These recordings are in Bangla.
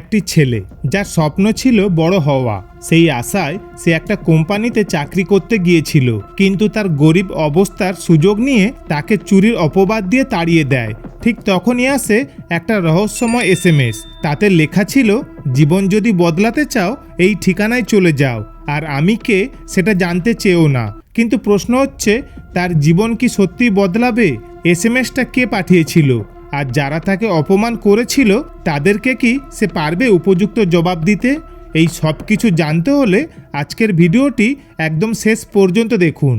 একটি ছেলে, যার স্বপ্ন ছিল বড় হওয়া। সেই আশায় সে একটা কোম্পানিতে চাকরি করতে গিয়েছিল, কিন্তু তার গরিব অবস্থার সুযোগ নিয়ে তাকে চুরির অপবাদ দিয়ে তাড়িয়ে দেয়। ঠিক তখনই আসে একটা রহস্যময় এস এম এস। তাতে লেখা ছিল, জীবন যদি বদলাতে চাও, এই ঠিকানায় চলে যাও। আর আমি কে, সেটা জানতে চেয়েও না। কিন্তু প্রশ্ন হচ্ছে, তার জীবন কি সত্যিই বদলাবে? এস এম এসটা কে পাঠিয়েছিল? আর যারা তাকে অপমান করেছিল, তাদেরকে কি সে পারবে উপযুক্ত জবাব দিতে? এই সব কিছু জানতে হলে আজকের ভিডিওটি একদম শেষ পর্যন্ত দেখুন।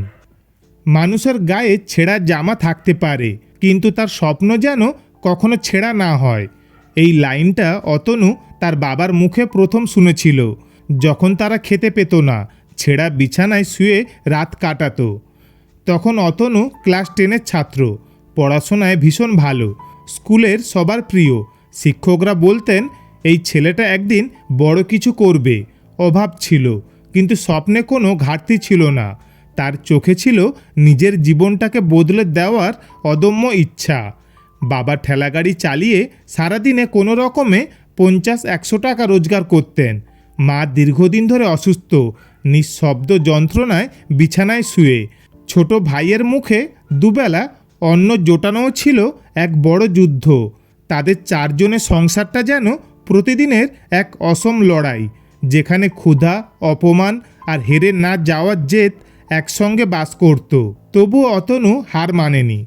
মানুষের গায়ে ছেঁড়া জামা থাকতে পারে, কিন্তু তার স্বপ্ন যেন কখনো ছেঁড়া না হয়। এই লাইনটা অতনু তার বাবার মুখে প্রথম শুনেছিল, যখন তারা খেতে পেত না, ছেঁড়া বিছানায় শুয়ে রাত কাটাতো। তখন অতনু ক্লাস টেনের ছাত্র, পড়াশোনায় ভীষণ ভালো স্কুলের সবার প্রিয়। শিক্ষকরা বলতেন, এই ছেলেটা একদিন বড় কিছু করবে। অভাব ছিল, কিন্তু স্বপ্নে কোনো ঘাটতি ছিল না। তার চোখে ছিল নিজের জীবনটাকে বদলে দেওয়ার অদম্য ইচ্ছা। বাবা ঠেলাগাড়ি চালিয়ে সারাদিনে কোনো রকমে পঞ্চাশ একশো টাকা রোজগার করতেন। মা দীর্ঘদিন ধরে অসুস্থ, নিঃশব্দ যন্ত্রণায় বিছানায় শুয়ে। ছোট ভাইয়ের মুখে দুবেলা অন্ন জোটানোও ছিল এক বড় যুদ্ধ। তাদের চারজনের সংসারটা যেন প্রতিদিনের এক অসম লড়াই, যেখানে ক্ষুধা, অপমান আর হেরে না যাওয়ার জেদ একসঙ্গে বাস করত। তবু অতনু হার মানেনি।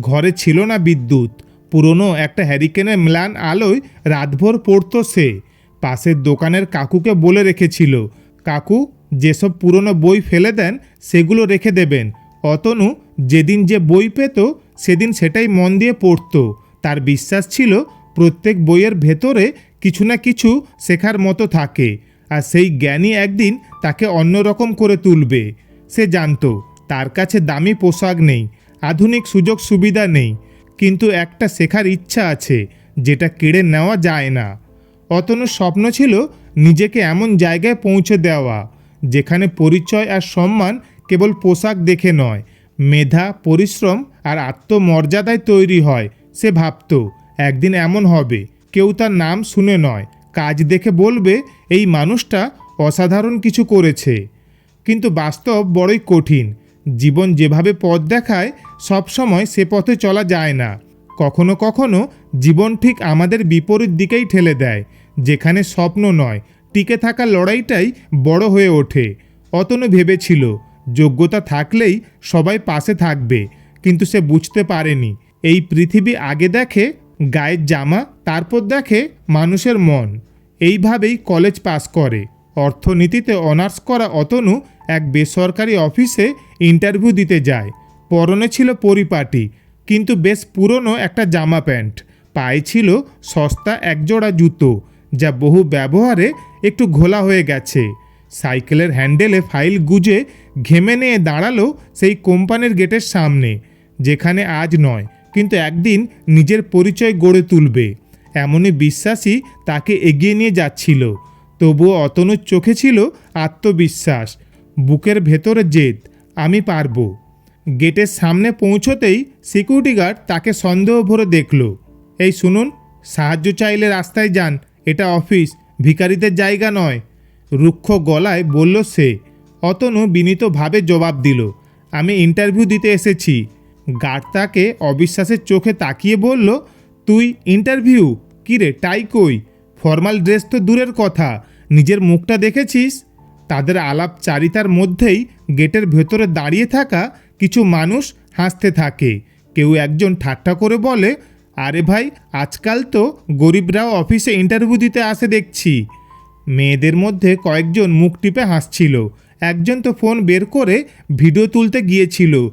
ঘরে ছিল না বিদ্যুৎ। পুরনো একটা হ্যারিকেনের ম্লান আলোয় রাতভর পড়তো সে। পাশের দোকানের কাকুকে বলে রেখেছিল, কাকু, যেসব পুরনো বই ফেলে দেন, সেগুলো রেখে দেবেন। অতনু যেদিন যে বই পেত, সেদিন সেটাই মন দিয়ে পড়তো। তার বিশ্বাস ছিল, প্রত্যেক বইয়ের ভেতরে কিছু না কিছু শেখার মতো থাকে, আর সেই জ্ঞানই একদিন তাকে অন্যরকম করে তুলবে। সে জানতো, তার কাছে দামি পোশাক নেই, আধুনিক সুযোগ সুবিধা নেই, কিন্তু একটা শেখার ইচ্ছা আছে, যেটা কেড়ে নেওয়া যায় না। অতনুর স্বপ্ন ছিল নিজেকে এমন জায়গায় পৌঁছে দেওয়া, যেখানে পরিচয় আর সম্মান কেবল পোশাক দেখে নয় মেধা, পরিশ্রম আর আত্মমর্যাদায় তৈরি হয়, সে ভাবত, একদিন এমন হবে, কেউ তার নাম শুনে নয়, কাজ দেখে বলবে, এই মানুষটা অসাধারণ কিছু করেছে। কিন্তু বাস্তব বড়ই কঠিন, জীবন যেভাবে পথ দেখায় সবসময় সে পথে চলা যায় না। কখনো কখনো জীবন ঠিক আমাদের বিপরীত দিকেই ঠেলে দেয়, যেখানে স্বপ্ন নয়, টিকে থাকা লড়াইটাই বড় হয়ে ওঠে অতনু ভেবেছিল। যোগ্যতা থাকলেই সবাই পাশে থাকবে, কিন্তু সে বুঝতে পারেনি। এই পৃথিবী আগে দেখে, গায়ের জামা, তারপর দেখে মানুষের মন। এইভাবেই কলেজ পাস করে। অর্থনীতিতে অনার্স করা অতনু এক বেসরকারি অফিসে ইন্টারভিউ দিতে যায়। পরনে ছিল পরিপাটি, কিন্তু বেশ পুরনো একটা জামা প্যান্ট। পায়ে ছিল সস্তা একজোড়া জুতো, যা বহু ব্যবহারে একটু ঘোলা হয়ে গেছে। সাইকেলের হ্যান্ডেলে ফাইল গুজে ঘেমে নিয়ে দাঁড়াল সেই কোম্পানির গেটের সামনে, যেখানে আজ নয়, কিন্তু একদিন নিজের পরিচয় গড়ে তুলবে। এমনই বিশ্বাসই তাকে এগিয়ে নিয়ে যাচ্ছিল। তবুও অতনুর চোখে ছিল আত্মবিশ্বাস। বুকের ভেতরে জেদ, আমি পারব। গেটের সামনে পৌঁছতেই সিকিউরিটি গার্ড তাকে সন্দেহ ভরে দেখল। এই শুনুন, সাহায্য চাইলে রাস্তায় যান, এটা অফিস, ভিখারিদের জায়গা নয়। রুক্ষ গলায় বলল, সে। অতনু বিনীতভাবে জবাব দিল, আমি ইন্টারভিউ দিতে এসেছি। গার্ড তাকে অবিশ্বাসের চোখে তাকিয়ে বলল, তুই ইন্টারভিউ কিরে টাই কই? ফর্মাল ড্রেস তো দূরের কথা, নিজের মুখটা দেখেছিস? তাদের আলাপচারিতার মধ্যেই গেটের ভেতরে দাঁড়িয়ে থাকা কিছু মানুষ হাসতে থাকে। কেউ একজন ঠাট্টা করে বলে, আরে ভাই, আজকাল তো গরিবরাও অফিসে ইন্টারভিউ দিতে আসে দেখছি। মেয়েদের মধ্যে কয়েকজন মুখ টিপে হাসছিল। একজন তো ফোন বের করে ভিডিও তুলতে গিয়েছিল।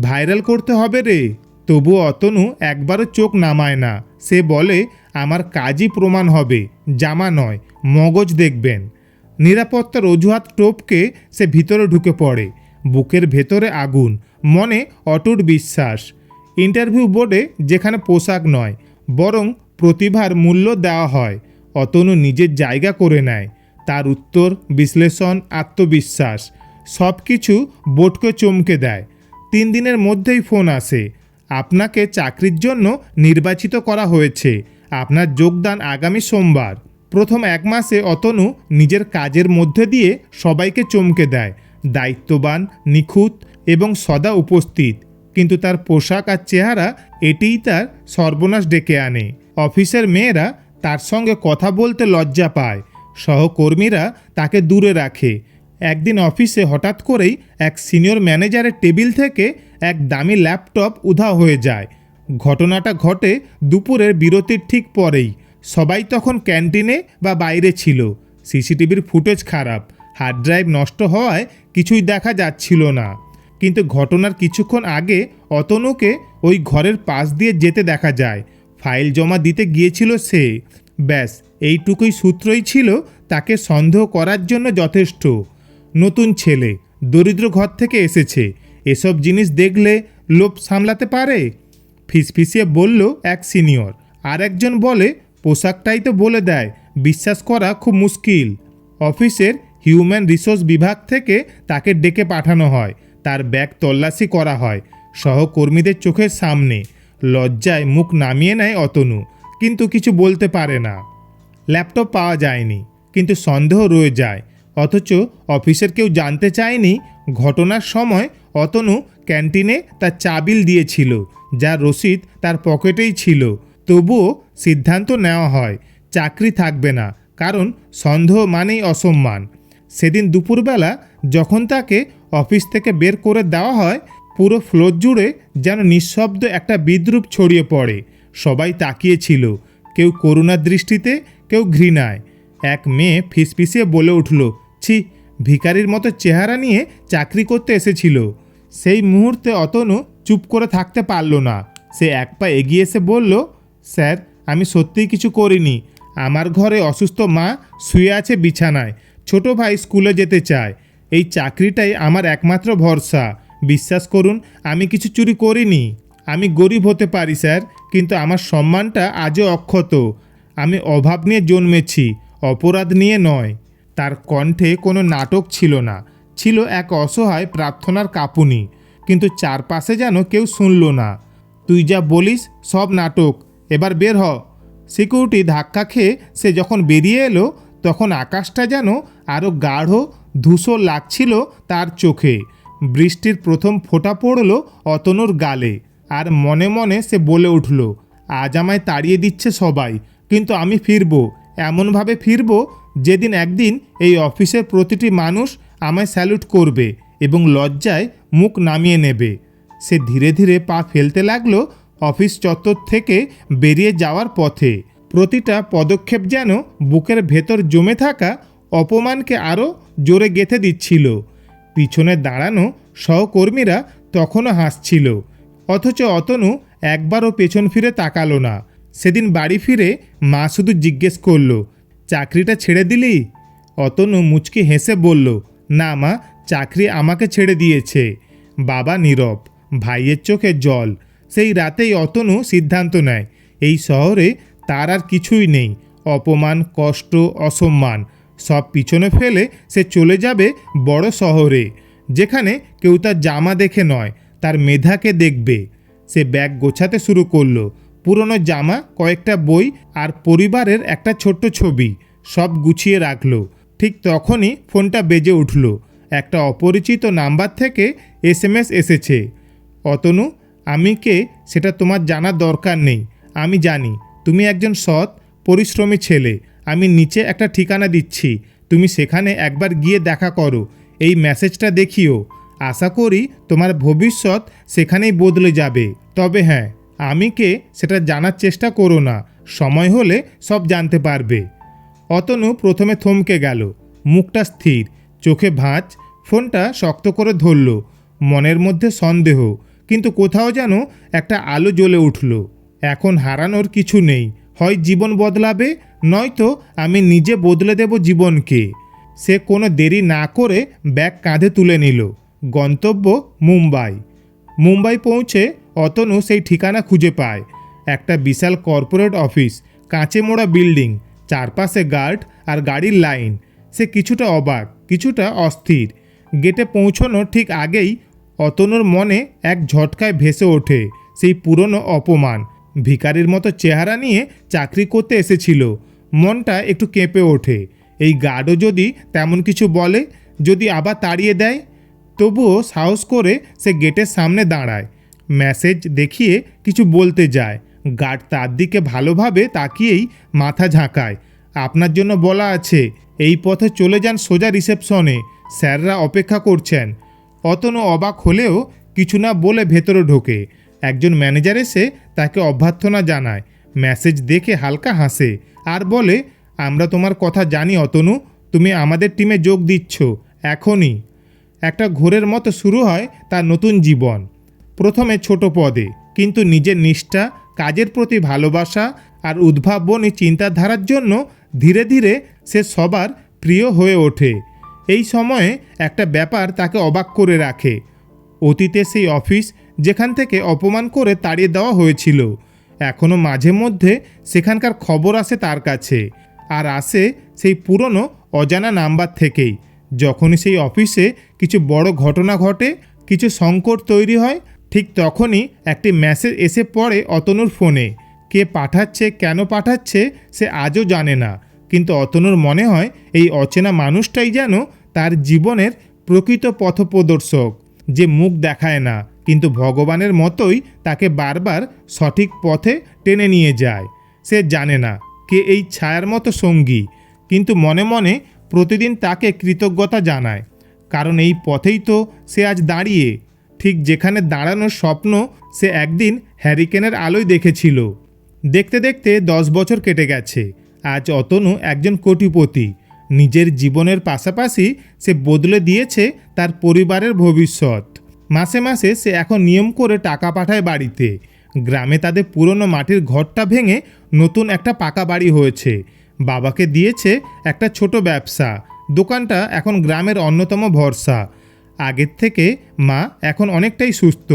ভাইরাল করতে হবে রে। তবু অতনু একবারও চোখ নামায় না। সে বলে, আমার কাজই প্রমাণ হবে। জামা নয়, মগজ দেখবেন। নিরাপত্তার অজুহাত টোপকে সে ভিতরে ঢুকে পড়ে। বুকের ভেতরে আগুন, মনে অটুট বিশ্বাস। ইন্টারভিউ বোর্ডে যেখানে পোশাক নয়, বরং প্রতিভার মূল্য দেওয়া হয়। অতনু নিজের জায়গা করে নেয়। তার উত্তর, বিশ্লেষণ, আত্মবিশ্বাস সব কিছু বোর্ডকে চমকে দেয়। তিন দিনের মধ্যেই ফোন আসে। আপনাকে চাকরির জন্য নির্বাচিত করা হয়েছে। আপনার যোগদান আগামী সোমবার। প্রথম এক মাসে অতনু নিজের কাজের মধ্যে দিয়ে সবাইকে চমকে দেয়। দায়িত্ববান, নিখুঁত এবং সদা উপস্থিত। কিন্তু তার পোশাক আর চেহারা এটিই তার সর্বনাশ ডেকে আনে। অফিসের মেয়েরা তার সঙ্গে কথা বলতে লজ্জা পায়। সহকর্মীরা তাকে দূরে রাখে। একদিন অফিসে হঠাৎ করেই এক সিনিয়র ম্যানেজারের টেবিল থেকে এক দামি ল্যাপটপ উধাও হয়ে যায়। ঘটনাটা ঘটে দুপুরের বিরতির ঠিক পরেই। সবাই তখন ক্যান্টিনে বা বাইরে ছিল। সিসিটিভির ফুটেজ খারাপ। হার্ড ড্রাইভ নষ্ট হওয়ায় কিছুই দেখা যাচ্ছিল না। কিন্তু ঘটনার কিছুক্ষণ আগে অতনুকে ওই ঘরের পাশ দিয়ে যেতে দেখা যায়। ফাইল জমা দিতে গিয়েছিল সে। ব্যাস, এইটুকুই সূত্রই ছিল, তাকে সন্দেহ করার জন্য যথেষ্ট। নতুন ছেলে, দরিদ্র ঘর থেকে এসেছে। এসব জিনিস দেখলে লোভ সামলাতে পারে? ফিসফিসিয়ে বলল এক সিনিয়র। আর একজন বলে, পোশাকটাই তো বলে দেয়, বিশ্বাস করা খুব মুশকিল। অফিসের হিউম্যান রিসোর্স বিভাগ থেকে তাকে ডেকে পাঠানো হয়। তার ব্যাগ তল্লাশি করা হয়, সহকর্মীদের চোখের সামনে। লজ্জায় মুখ নামিয়ে নেয় অতনু, কিন্তু কিছু বলতে পারে না। ল্যাপটপ পাওয়া যায়নি, কিন্তু সন্দেহ রয়ে যায়। অথচ অফিসের কেউ জানতে চায়নি ঘটনার সময় অতনু ক্যান্টিনে তার চাবিল দিয়েছিল যার রসিদ তার পকেটেই ছিল। তবুও সিদ্ধান্ত নেওয়া হয়, চাকরি থাকবে না, কারণ সন্দেহ মানেই অসম্মান। সেদিন দুপুরবেলা যখন তাকে অফিস থেকে বের করে দেওয়া হয় পুরো ফ্লোর জুড়ে যেন নিঃশব্দ একটা বিদ্রুপ ছড়িয়ে পড়ে। সবাই তাকিয়েছিল কেউ করুণার দৃষ্টিতে, কেউ ঘৃণায়। এক মেয়ে ফিসফিসিয়ে বলে উঠল, ছি, ভিখারির মতো চেহারা নিয়ে চাকরি করতে এসেছিল। সেই মুহূর্তে অতনু চুপ করে থাকতে পারল না। সে এক পা এগিয়ে এসে বলল, স্যার, আমি সত্যিই কিছু করিনি। আমার ঘরে অসুস্থ মা শুয়ে আছে বিছানায়। ছোট ভাই স্কুলে যেতে চায়। এই চাকরিটাই আমার একমাত্র ভরসা। বিশ্বাস করুন, আমি কিছু চুরি করিনি। আমি গরিব হতে পারি, স্যার, কিন্তু আমার সম্মানটা আজও অক্ষত। আমি অভাব নিয়ে জন্মেছি, অপরাধ নিয়ে নয়। তার কণ্ঠে কোনো নাটক ছিল না, ছিল এক অসহায় প্রার্থনার কাঁপুনি, কিন্তু চারপাশে যেন কেউ শুনল না। তুই যা বলিস, সব নাটক, এবার বের হ। সিকিউরিটি ধাক্কা খেয়ে সে যখন বেরিয়ে এলো, তখন আকাশটা যেন আরও গাঢ়, ধূসর লাগছিল তার চোখে। বৃষ্টির প্রথম ফোঁটা পড়ল অতনুর গালে। আর মনে মনে সে বলে উঠল, আজ আমায় তাড়িয়ে দিচ্ছে সবাই, কিন্তু আমি ফিরব। এমনভাবে ফিরব যেদিন একদিন এই অফিসের প্রতিটি মানুষ আমায় স্যালুট করবে এবং লজ্জায় মুখ নামিয়ে নেবে। সে ধীরে ধীরে পা ফেলতে লাগল অফিস চত্বর থেকে বেরিয়ে যাওয়ার পথে। প্রতিটা পদক্ষেপ যেন বুকের ভেতর জমে থাকা অপমানকে আরও জোরে গেঁথে দিচ্ছিল। পিছনে দাঁড়ানো সহকর্মীরা তখনও হাসছিল। অথচ অতনু একবারও পেছন ফিরে তাকালো না। সেদিন বাড়ি ফিরে মা শুধু জিজ্ঞেস করল, চাকরিটা ছেড়ে দিলি? অতনু মুচকি হেসে বলল, না মা, চাকরি আমাকে ছেড়ে দিয়েছে। বাবা নীরব, ভাইয়ের চোখে জল। সেই রাতেই অতনু সিদ্ধান্ত নেয়, এই শহরে তার আর কিছুই নেই। অপমান, কষ্ট, অসম্মান সব পিছনে ফেলে সে চলে যাবে বড় শহরে, যেখানে কেউ তার জামা দেখে নয়, তার মেধাকে দেখবে। সে ব্যাগ গোছাতে শুরু করল। পুরনো জামা, কয়েকটা বই আর পরিবারের একটা ছোট্ট ছবি সব গুছিয়ে রাখল। ঠিক তখনই ফোনটা বেজে উঠল। একটা অপরিচিত নাম্বার থেকে এসএমএস এসেছে। অতনু, আমি কে সেটা তোমার জানার দরকার নেই। আমি জানি, তুমি একজন সৎ, পরিশ্রমী ছেলে। আমি নিচে একটা ঠিকানা দিচ্ছি, তুমি সেখানে একবার গিয়ে দেখা করো, এই মেসেজটা দেখিও। আশা করি তোমার ভবিষ্যৎ সেখানেই বদলে যাবে। তবে হ্যাঁ আমি কে সেটা জানার চেষ্টা করো না, সময় হলে সব জানতে পারবে। অতনু প্রথমে থমকে গেল, মুখটা স্থির, চোখে ভাঁজ, ফোনটা শক্ত করে ধরল, মনের মধ্যে সন্দেহ, কিন্তু কোথাও যেন একটা আলো জ্বলে উঠল। এখন হারানোর কিছু নেই, হয় জীবন বদলাবে নয়তো আমি নিজে বদলে দেব জীবনকে। সে কোনো দেরি না করে ব্যাগ কাঁধে তুলে নিল। গন্তব্য মুম্বাই। মুম্বাই পৌঁছে অতনু সেই ঠিকানা খুঁজে পায়। একটা বিশাল কর্পোরেট অফিস কাঁচে মোড়া বিল্ডিং, চারপাশে গার্ড আর গাড়ির লাইন। সে কিছুটা অবাক, কিছুটা অস্থির। গেটে পৌঁছানোর ঠিক আগেই অতনুর মনে এক ঝটকায় ভেসে ওঠে সেই পুরনো অপমান। ভিখারির মতো চেহারা নিয়ে চাকরি করতে এসেছিল। মনটা একটু কেঁপে ওঠে। এই গার্ডও যদি তেমন কিছু বলে, যদি আবার তাড়িয়ে দেয়, তবুও সাহস করে সে গেটের সামনে দাঁড়ায়। মেসেজ দেখিয়ে কিছু বলতে যায়। গার্ড তার দিকে ভালোভাবে তাকিয়েই মাথা ঝাঁকায়। আপনার জন্য বলা আছে, এই পথে চলে যান সোজা রিসেপশনে, স্যাররা অপেক্ষা করছেন। অতনু অবাক হলেও কিছু না বলে ভেতরে ঢোকে। একজন ম্যানেজার এসে তাকে অভ্যর্থনা জানায়। মেসেজ দেখে হালকা হাসে। আর বলে, আমরা তোমার কথা জানি অতনু, তুমি আমাদের টিমে যোগ দিচ্ছ, এখনই। একটা ঘোরের মতো শুরু হয় তার নতুন জীবন, প্রথমে ছোট পদে, কিন্তু নিজের নিষ্ঠা, কাজের প্রতি ভালোবাসা আর উদ্ভাবনী চিন্তাধারার জন্য ধীরে ধীরে সে সবার প্রিয় হয়ে ওঠে। এই সময়ে একটা ব্যাপার তাকে অবাক করে রাখে। অতীতে সেই অফিস যেখান থেকে অপমান করে তাড়িয়ে দেওয়া হয়েছিল। এখনও মাঝে মধ্যে সেখানকার খবর আসে তার কাছে। আর আসে সেই পুরনো অজানা নাম্বার থেকেই। যখনই সেই অফিসে কিছু বড় ঘটনা ঘটে, কিছু সংকট তৈরি হয়, ঠিক তখনই একটি মেসেজ এসে পড়ে অতনুর ফোনে। কে পাঠাচ্ছে, কেন পাঠাচ্ছে, সে আজও জানে না। কিন্তু অতনুর মনে হয় এই অচেনা মানুষটাই যেন তার জীবনের প্রকৃত পথপ্রদর্শক, যে মুখ দেখায় না। কিন্তু ভগবানের মতোই তাকে বারবার সঠিক পথে টেনে নিয়ে যায়। সে জানে না কে এই ছায়ার মতো সঙ্গী, কিন্তু মনে মনে প্রতিদিন তাকে কৃতজ্ঞতা জানায়, কারণ এই পথেই তো সে আজ দাঁড়িয়ে। ঠিক যেখানে দাঁড়ানোর স্বপ্ন সে একদিন হ্যারিকেনের আলোয় দেখেছিল। দেখতে দেখতে দশ বছর কেটে গেছে, আজ অতনু একজন কোটিপতি। নিজের জীবনের পাশাপাশি সে বদলে দিয়েছে তার পরিবারের ভবিষ্যৎ। মাসে মাসে সে এখন নিয়ম করে টাকা পাঠায় বাড়িতে। গ্রামে তাদের পুরনো মাটির ঘরটা ভেঙে নতুন একটা পাকা বাড়ি হয়েছে। বাবাকে দিয়েছে একটা ছোট ব্যবসা। দোকানটা এখন গ্রামের অন্যতম ভরসা। আগের থেকে মা এখন অনেকটাই সুস্থ।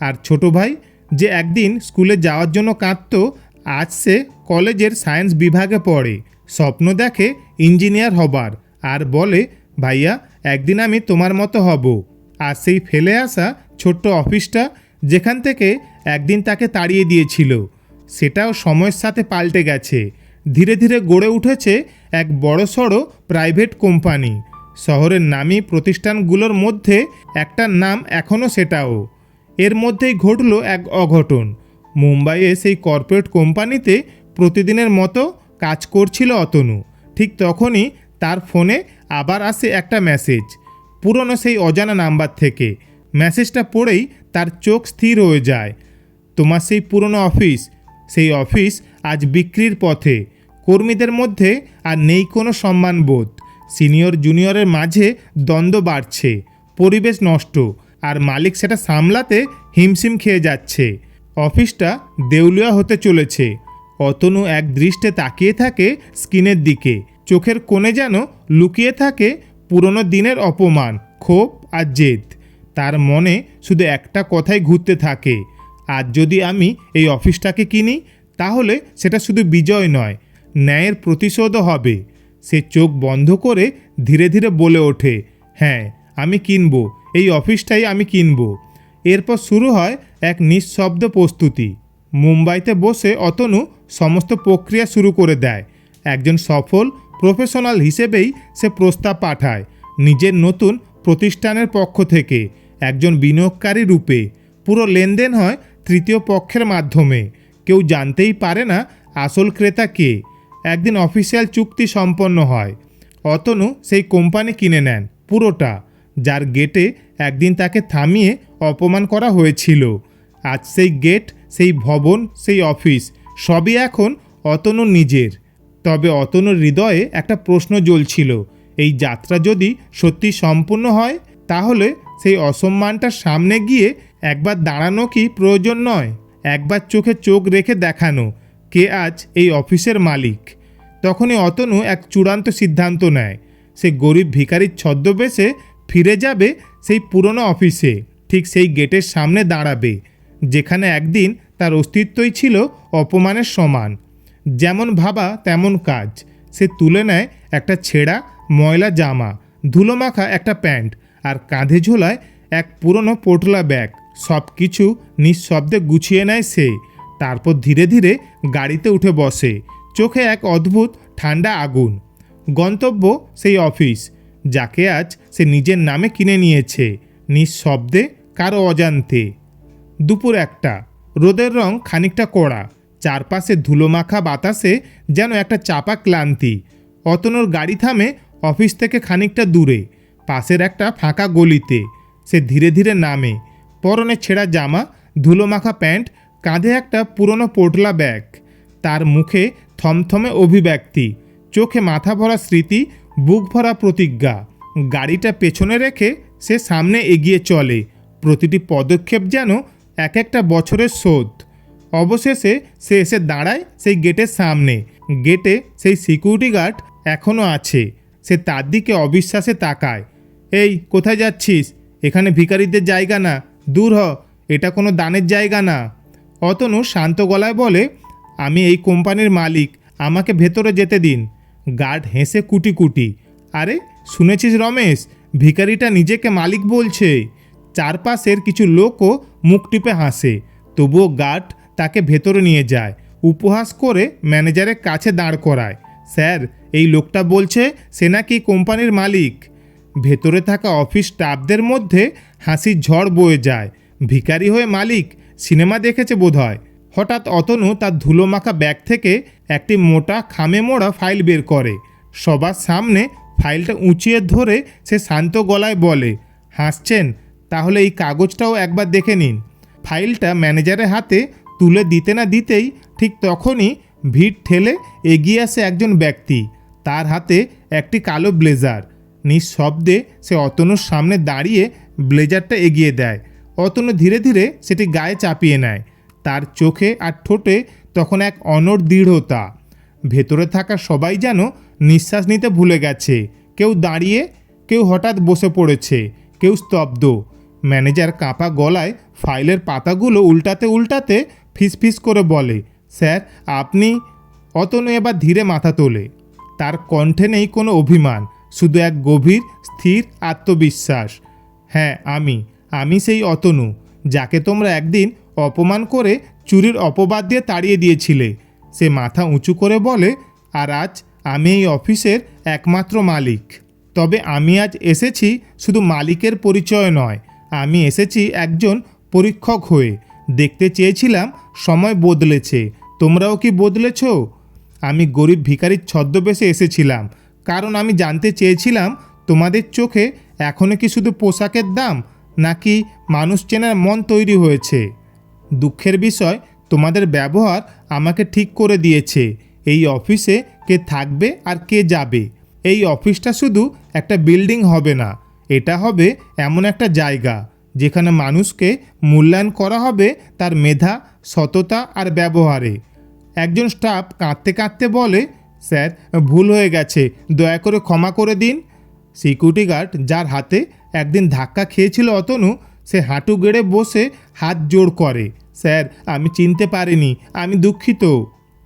আর ছোট ভাই যে একদিন স্কুলে যাওয়ার জন্য কাঁদতো, আজ সে কলেজের সায়েন্স বিভাগে পড়ে। স্বপ্ন দেখে ইঞ্জিনিয়ার হবার। আর বলে, ভাইয়া, একদিন আমি তোমার মতো হব। আর সেই ফেলে আসা ছোট্ট অফিসটা যেখান থেকে একদিন তাকে তাড়িয়ে দিয়েছিল। সেটাও সময়ের সাথে পাল্টে গেছে। ধীরে ধীরে গড়ে উঠেছে এক বড়সড় প্রাইভেট কোম্পানি। শহরের নামী প্রতিষ্ঠানগুলোর মধ্যে একটা নাম এখনও সেটাও। এর মধ্যেই ঘটল এক অঘটন। মুম্বাইয়ে সেই কর্পোরেট কোম্পানিতে প্রতিদিনের মতো কাজ করছিল অতনু। ঠিক তখনই তার ফোনে আবার আসে একটা মেসেজ। পুরনো সেই অজানা নাম্বার থেকে। মেসেজটা পড়েই তার চোখ স্থির হয়ে যায়। তোমার সেই পুরনো অফিস, সেই অফিস আজ বিক্রির পথে। কর্মীদের মধ্যে আর নেই কোনো সম্মানবোধ সিনিয়র জুনিয়রের মাঝে দ্বন্দ্ব বাড়ছে, পরিবেশ নষ্ট, আর মালিক সেটা সামলাতে হিমশিম খেয়ে যাচ্ছে। অফিসটা দেউলিয়া হতে চলেছে। অতনু এক দৃষ্টে তাকিয়ে থাকে স্ক্রিনের দিকে। চোখের কোণে যেন লুকিয়ে থাকে পুরনো দিনের অপমান, ক্ষোভ আর জেদ। তার মনে শুধু একটা কথাই ঘুরতে থাকে আর যদি আমি এই অফিসটাকে কিনি, তাহলে সেটা শুধু বিজয় নয়, ন্যায়ের প্রতিশোধও হবে। সে চোখ বন্ধ করে ধীরে ধীরে বলে ওঠে হ্যাঁ আমি কিনবো, এই অফিসটাই আমি কিনবো। এরপর শুরু হয় এক নিঃশব্দ প্রস্তুতি। মুম্বাইতে বসে অতনু সমস্ত প্রক্রিয়া শুরু করে দেয়। একজন সফল প্রফেশনাল হিসেবেই সে প্রস্তাব পাঠায় নিজের নতুন প্রতিষ্ঠানের পক্ষ থেকে, একজন বিনিয়োগকারী রূপে। পুরো লেনদেন হয় তৃতীয় পক্ষের মাধ্যমে। কেউ জানতেই পারে না আসল ক্রেতা কে। একদিন অফিসিয়াল চুক্তি সম্পন্ন হয়। অতনু সেই কোম্পানি কিনে নেন পুরোটা, যার গেটে একদিন তাকে থামিয়ে অপমান করা হয়েছিল। আজ সেই গেট, সেই ভবন, সেই অফিস সবই এখন অতনু নিজের। তবে অতনুর হৃদয়ে একটা প্রশ্ন জ্বলছিল, এই যাত্রা যদি সত্যি সম্পূর্ণ হয়, তাহলে সেই অসম্মানটার সামনে গিয়ে একবার দাঁড়ানো কি প্রয়োজন নয়? একবার চোখে চোখ রেখে দেখানো, কে আজ এই অফিসের মালিক? তখনই অতনু এক চূড়ান্ত সিদ্ধান্ত নেয়, সে গরিব ভিখারির ছদ্মবেশে ফিরে যাবে সেই পুরনো অফিসে, ঠিক সেই গেটের সামনে দাঁড়াবে, যেখানে একদিন তার অস্তিত্বই ছিল অপমানের সমান। যেমন ভাবা তেমন কাজ। সে তুলে নেয় একটা ছেঁড়া, ময়লা জামা, ধুলো মাখা একটা প্যান্ট আর কাঁধে ঝোলায় এক পুরনো পোটলা ব্যাগ। সব কিছু নিঃশব্দে গুছিয়ে নেয় সে। তারপর ধীরে ধীরে গাড়িতে উঠে বসে। চোখে এক অদ্ভুত, ঠান্ডা আগুন। গন্তব্য সেই অফিস, যাকে আজ সে নিজের নামে কিনে নিয়েছে। নিঃশব্দে কারও অজান্তে। দুপুর একটা। রোদের রং খানিকটা কড়া। চারপাশে ধুলোমাখা বাতাসে যেন একটা চাপা ক্লান্তি। অতনুর গাড়ি থামে অফিস থেকে খানিকটা দূরে, পাশের একটা ফাঁকা গলিতে। সে ধীরে ধীরে নামে, পরনে ছেঁড়া জামা, ধুলোমাখা প্যান্ট, কাঁধে একটা পুরনো পোটলা ব্যাগ। তার মুখে থমথমে অভিব্যক্তি, চোখে মাথা ভরা স্মৃতি বুক ভরা প্রতিজ্ঞা। গাড়িটা পেছনে রেখে সে সামনে এগিয়ে চলে, প্রতিটি পদক্ষেপ যেন এক একটা বছরের শোধ অবশেষে সে এসে দাঁড়ায় সেই গেটের সামনে। গেটে সেই সিকিউরিটি গার্ড এখনও আছে। সে তার দিকে অবিশ্বাসে তাকায়। এই, কোথায় যাচ্ছিস? এখানে ভিখারিদের জায়গা না। দূর হ, এটা কোনো দানের জায়গা না। অতনু শান্ত গলায় বলে, আমি এই কোম্পানির মালিক, আমাকে ভেতরে যেতে দিন। গার্ড হেসে কুটি কুটি আরে, শুনেছিস রমেশ? ভিখারিটা নিজেকে মালিক বলছে। চারপাশের কিছু লোকও মুখ টিপে হাসে। তবুও গার্ড তাকে ভেতরে নিয়ে যায়, উপহাস করে ম্যানেজারের কাছে দাঁড় করায়। স্যার, এই লোকটা বলছে সে নাকি কোম্পানির মালিক। ভেতরে থাকা অফিস স্টাফদের মধ্যে হাসির ঝড় বয়ে যায়। ভিখারি হয়ে মালিক, সিনেমা দেখেছে বোধহয়। হঠাৎ অতনু তার ধুলোমাখা ব্যাগ থেকে একটি মোটা খামে মোড়া ফাইল বের করে। সবার সামনে ফাইলটা উঁচিয়ে ধরে সে শান্ত গলায় বলে, হাসছেন? তাহলে এই কাগজটাও একবার দেখে নিন। ফাইলটা ম্যানেজারের হাতে তুলে দিতে না দিতেই ঠিক তখনই ভিড় ঠেলে এগিয়ে আসে একজন ব্যক্তি। তার হাতে একটি কালো ব্লেজার। নিঃশব্দে সে অতনুর সামনে দাঁড়িয়ে ব্লেজারটা এগিয়ে দেয়। অতনু ধীরে ধীরে সেটি গায়ে চাপিয়ে নেয়। তার চোখে আর ঠোঁটে তখন এক অনর দৃঢ়তা। ভেতরে থাকা সবাই যেন নিঃশ্বাস নিতে ভুলে গেছে। কেউ দাঁড়িয়ে, কেউ হঠাৎ বসে পড়েছে, কেউ স্তব্ধ। ম্যানেজার কাঁপা গলায় ফাইলের পাতাগুলো উল্টাতে উল্টাতে ফিসফিস করে বলে, স্যার, আপনি অতনু এবার ধীরে মাথা তোলে। তার কণ্ঠে নেই কোনো অভিমান, শুধু এক গভীর, স্থির আত্মবিশ্বাস। হ্যাঁ আমি আমি সেই অতনু, যাকে তোমরা একদিন অপমান করে চুরির অপবাদ দিয়ে তাড়িয়ে দিয়েছিলে। সে মাথা উঁচু করে বলে, আর আজ আমি এই অফিসের একমাত্র মালিক। তবে আমি আজ এসেছি শুধু মালিকের পরিচয় নয়, আমি এসেছি একজন পরীক্ষক হয়ে। দেখতে চেয়েছিলাম, সময় বদলেছে। তোমরাও কি বদলেছ? আমি গরিব ভিখারির ছদ্মবেশে এসেছিলাম। কারণ আমি জানতে চেয়েছিলাম, তোমাদের চোখে এখনও কি শুধু পোশাকের দাম, নাকি মানুষ চেনার মন তৈরি হয়েছে? দুঃখের বিষয়, তোমাদের ব্যবহার আমাকে ঠিক করে দিয়েছে। এই অফিসে কে থাকবে আর কে যাবে? এই অফিসটা শুধু একটা বিল্ডিং হবে না, এটা হবে এমন একটা জায়গা। যেখানে মানুষকে মূল্যায়ন করা হবে তার মেধা, সততা আর ব্যবহারে। একজন স্টাফ কাঁদতে কাঁদতে বলে, স্যার, ভুল হয়ে গেছে, দয়া করে ক্ষমা করে দিন। সিকিউরিটি গার্ড যার হাতে একদিন ধাক্কা খেয়েছিল অতনু, সে হাঁটু গেড়ে বসে হাত জোড় করে, স্যার, আমি চিনতে পারিনি, আমি দুঃখিত।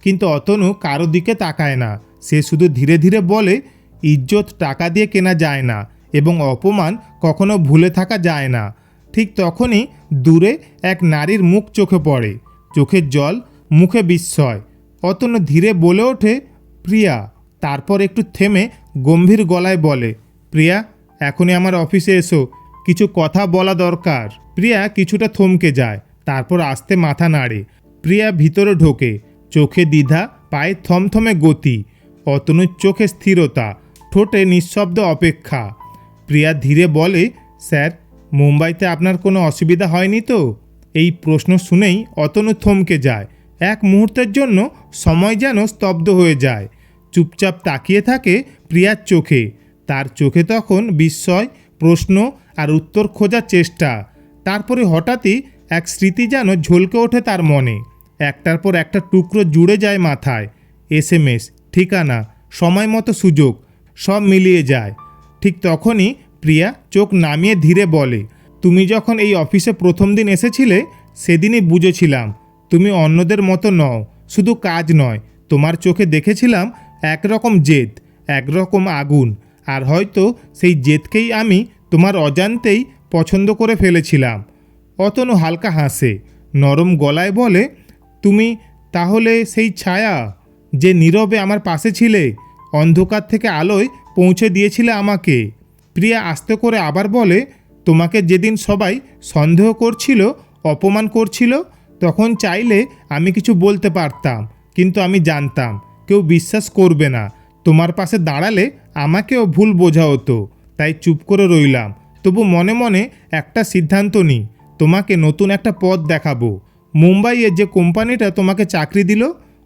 কিন্তু অতনু কারও দিকে তাকায় না, সে শুধু ধীরে ধীরে বলে, ইজ্জত টাকা দিয়ে কেনা যায় না এবং অপমান কখনো ভুলে থাকা যায় না। ঠিক তখনই দূরে এক নারীর মুখ চোখে পড়ে। চোখের জল মুখে বিস্ময়। অতনু ধীরে বলে ওঠে, প্রিয়া। তারপর একটু থেমে গম্ভীর গলায় বলে, প্রিয়া, এখনই আমার অফিসে এসো। কিছু কথা বলা দরকার। প্রিয়া কিছুটা থমকে যায়, তারপর আস্তে মাথা নাড়ে। প্রিয়া ভিতরে ঢোকে। চোখে দ্বিধা, পায়ে থমথমে গতি। অতনুর চোখে স্থিরতা, ঠোঁটে নিঃশব্দ অপেক্ষা। প্রিয়া ধীরে বলে, স্যার মুম্বাইতে আপনার কোনো অসুবিধা হয়নি তো? এই প্রশ্ন শুনেই অতনু থমকে যায়। এক মুহূর্তের জন্য সময় যেন স্তব্ধ হয়ে যায়। চুপচাপ তাকিয়ে থাকে প্রিয়ার চোখে। তার চোখে তখন বিস্ময়, প্রশ্ন আর উত্তর খোঁজার চেষ্টা। তারপরে হঠাৎই এক স্মৃতি যেন ঝলকে ওঠে তার মনে। একটার পর একটা টুকরো জুড়ে যায় মাথায়। এস এম এস, ঠিকানা, সময় মতো সুযোগ, সব মিলিয়ে যায়। ঠিক তখনই প্রিয়া চোখ নামিয়ে ধীরে বলে, তুমি যখন এই অফিসে প্রথম দিন এসেছিলে, সেদিনই বুঝেছিলাম। তুমি অন্যদের মতো নও, শুধু কাজ নয়। তোমার চোখে দেখেছিলাম একরকম জেদ, একরকম আগুন। আর হয়তো সেই জেদকেই আমি তোমার অজান্তেই পছন্দ করে ফেলেছিলাম। অতনু হালকা হাসে, নরম গলায় বলে, তুমি তাহলে সেই ছায়া যে নীরবে আমার পাশে ছিলে, অন্ধকার থেকে আলোয় পৌঁছে দিয়েছিলে আমাকে। প্রিয়া আস্তে করে আবার বলে, তোমাকে যেদিন সবাই সন্দেহ করছিল, অপমান করছিল, তখন চাইলে আমি কিছু বলতে পারতাম, কিন্তু আমি জানতাম, কেউ বিশ্বাস করবে না। তোমার পাশে দাঁড়ালে আমাকেও ভুল বোঝা হতো, তাই চুপ করে রইলাম। তবু মনে মনে একটা সিদ্ধান্ত নিই, তোমাকে নতুন একটা পথ দেখাবো। মুম্বাইয়ে যে কোম্পানিটা তোমাকে চাকরি দিল,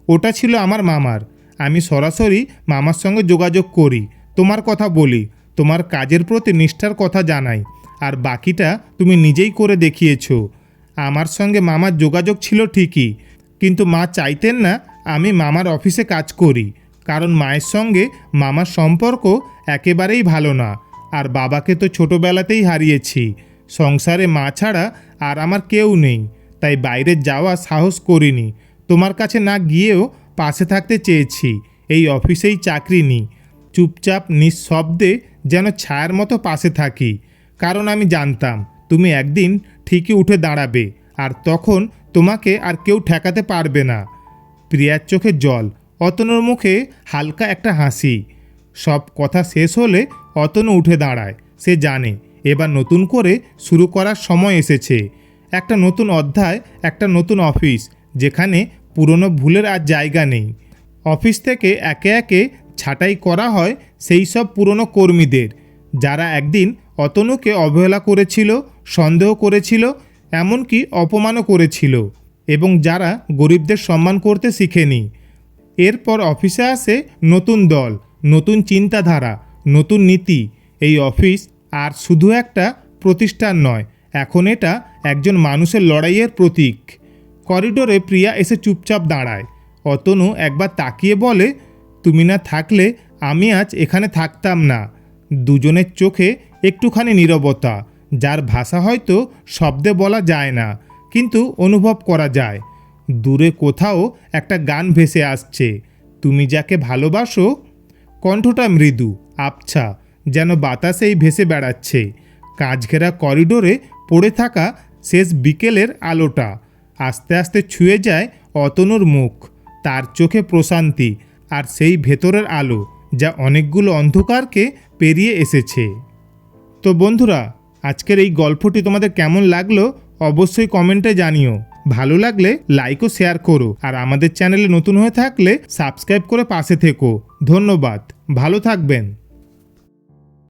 ওটা ছিল আমার মামার। আমি সরাসরি মামার সঙ্গে যোগাযোগ করি, তোমার কথা বলি। তোমার কাজের প্রতি নিষ্ঠার কথা জানাই, আর বাকিটা তুমি নিজেই করে দেখিয়েছো। আমার সঙ্গে মামার যোগাযোগ ছিল ঠিকই, কিন্তু মা চাইতেন না আমি মামার অফিসে কাজ করি, কারণ মায়ের সঙ্গে মামার সম্পর্ক একেবারেই ভালো না, আর বাবাকে তো ছোটোবেলাতেই হারিয়েছি। সংসারে মা ছাড়া আর আমার কেউ নেই, তাই বাইরে যাওয়া সাহস করিনি। তোমার কাছে না গিয়েও পাশে থাকতে চেয়েছি, এই অফিসেই চাকরি নিই চুপচাপ নিঃশব্দে যেন ছায়ার মতো পাশে থাকি। কারণ আমি জানতাম, তুমি একদিন ঠিকই উঠে দাঁড়াবে, আর তখন তোমাকে আর কেউ ঠেকাতে পারবে না। প্রিয়ার চোখে জল, অতনুর মুখে হালকা একটা হাসি। সব কথা শেষ হলে অতনু উঠে দাঁড়ায়, সে জানে, এবার নতুন করে শুরু করার সময় এসেছে। একটা নতুন অধ্যায়, একটা নতুন অফিস, যেখানে পুরনো ভুলের আর জায়গা নেই। অফিস থেকে একে একে ছাঁটাই করা হয় সেই সব পুরনো কর্মীদের। যারা একদিন অতনুকে অবহেলা করেছিল, সন্দেহ করেছিল, এমনকি অপমানও করেছিল এবং যারা গরিবদের সম্মান করতে শিখেনি। এরপর অফিসে আসে নতুন দল, নতুন চিন্তাধারা, নতুন নীতি। এই অফিস আর শুধু একটা প্রতিষ্ঠান নয়, এখন এটা একজন মানুষের লড়াইয়ের প্রতীক। করিডোরে প্রিয়া এসে চুপচাপ দাঁড়ায়। অতনু একবার তাকিয়ে বলে তুমি না থাকলে আমি আজ এখানে থাকতাম না। দুজনের চোখে একটুখানি নীরবতা, যার ভাষা হয়তো শব্দে বলা যায় না, কিন্তু অনুভব করা যায়। দূরে কোথাও একটা গান ভেসে আসছে, তুমি যাকে ভালোবাসো? কণ্ঠটা মৃদু, আবছা, যেন বাতাসেই ভেসে বেড়াচ্ছে। কাঁচঘেরা করিডোরে পড়ে থাকা শেষ বিকেলের আলোটা, আস্তে আস্তে ছুঁয়ে যায় অতনুর মুখ, তার চোখে প্রশান্তি আর সেই ভেতরের আলো যা অনেকগুলো অন্ধকারকে পেরিয়ে এসেছে। তো বন্ধুরা, আজকের এই গল্পটি তোমাদের কেমন লাগল অবশ্যই কমেন্টে জানিও। ভালো লাগলে লাইক ও শেয়ার করো আর আমাদের চ্যানেলে নতুন হয়ে থাকলে সাবস্ক্রাইব করে পাশে থেকো। ধন্যবাদ। ভালো থাকবেন।